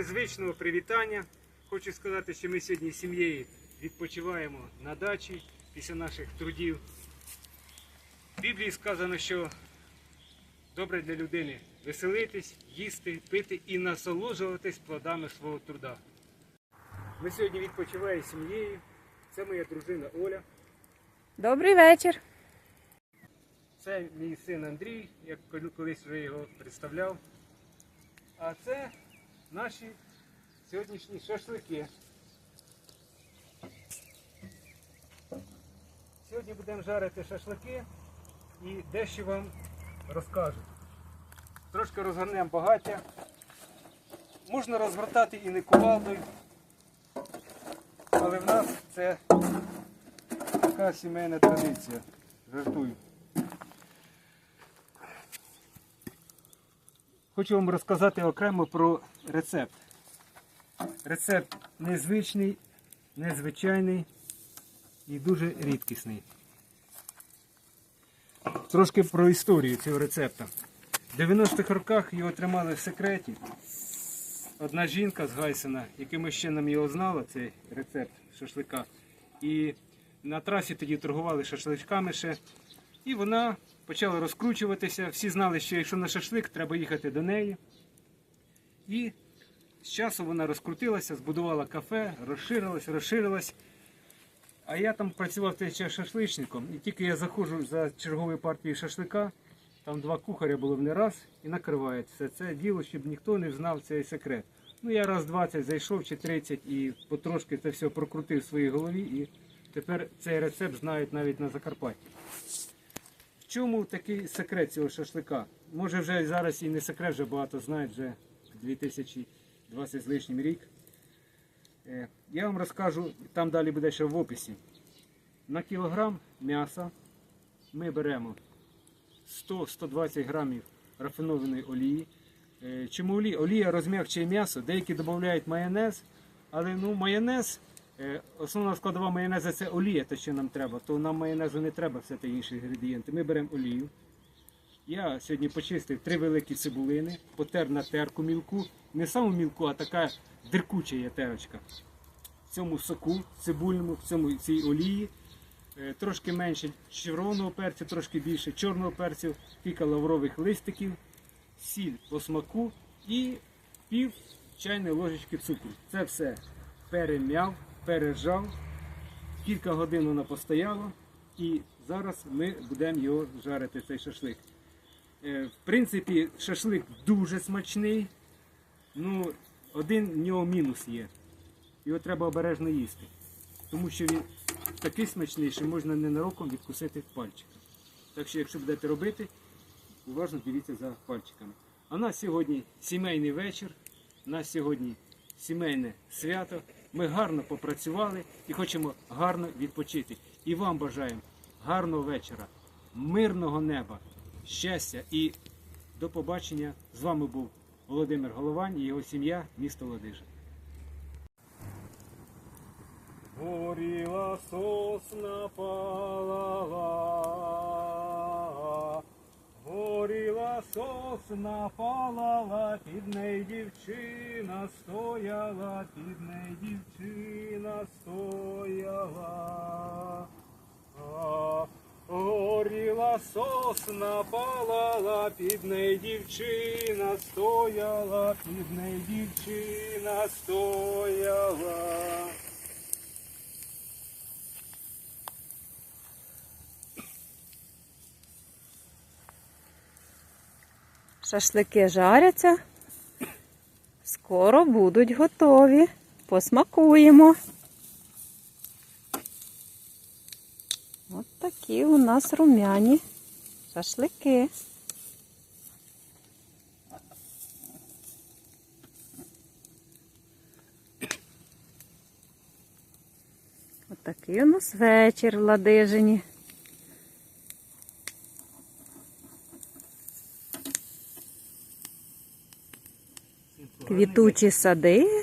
незвичного привітання хочу сказати, що ми сьогодні з сім'єю відпочиваємо на дачі після наших трудів. В Біблії сказано, що добре для людини веселитись, їсти, пити і насолоджуватись плодами свого труда. Ми сьогодні відпочиваємо з сім'єю. Це моя дружина Оля. Добрий вечір. Це мій син Андрій, як колись вже його представляв. А це наші сьогоднішні шашлики. Сьогодні будемо жарити шашлики і дещо вам розкажу. Трошки розгорнемо багаття. Можна розгортати і не кувалдою, але в нас це така сімейна традиція. Жартую. Хочу вам розказати окремо про рецепт. Рецепт незвичний, незвичайний і дуже рідкісний. Трошки про історію цього рецепта. В 90-х роках його тримали в секреті. Одна жінка з Гайсена, якимось чином його знала, цей рецепт шашлика. І на трасі тоді торгували шашличками ще. І вона почала розкручуватися. Всі знали, що якщо на шашлик, треба їхати до неї. І з часу вона розкрутилася, збудувала кафе, розширилась, розширилась. А я там працював той час шашличником. І тільки я заходжу за черговою партією шашлика, там два кухаря було в не раз і накривають все це діло, щоб ніхто не знав цей секрет. Ну я раз 20 зайшов чи 30 і потрошки це все прокрутив в своїй голові. І тепер цей рецепт знають навіть на Закарпатті. Чому такий секрет цього шашлика? Може вже зараз і не секрет, вже багато знають, вже 2020 з лишнім рік. Е, Я вам розкажу, там далі буде ще в описі. На кілограм м'яса ми беремо 100-120 грамів рафінованої олії. Е, Чому олія? Олія розм'якчує м'ясо, деякі додають майонез, але ну, майонез, основна складова майонезу це олія, те, що нам треба, то нам майонезу не треба, все те інші інгредієнти. Ми беремо олію. Я сьогодні почистив три великі цибулини, потер на терку мілку. Не саму мілку, а така диркуча є терочка. В цьому соку цибульному, в цьому цій олії. Е, Трошки менше червоного перцю, трошки більше чорного перцю, кілька лаврових листиків, сіль по смаку і пів чайної ложечки цукру. Це все перем'яв, пережав. Кілька годин воно постояло і зараз ми будемо його жарити, цей шашлик. Е, В принципі, шашлик дуже смачний. Ну, один в нього мінус є. Його треба обережно їсти. Тому що він такий смачний, що можна ненароком відкусити пальчиком. Так що, якщо будете робити, уважно дивіться за пальчиками. А у нас сьогодні сімейний вечір, у нас сьогодні сімейне свято. Ми гарно попрацювали і хочемо гарно відпочити. І вам бажаємо гарного вечора, мирного неба, щастя і до побачення. З вами був Володимир Головань і його сім'я, місто Ладижин. Горіла сосна палала, горіла сосна палала, під неї дівчина стояла, під неї дівчина стояла. А, Горіла сосна палала, під неї дівчина стояла, під неї дівчина стояла. Шашлики жаряться. Скоро будуть готові. Посмакуємо. От такі у нас румяні шашлики. От такий у нас вечір в Ладижині. Квітучі сади,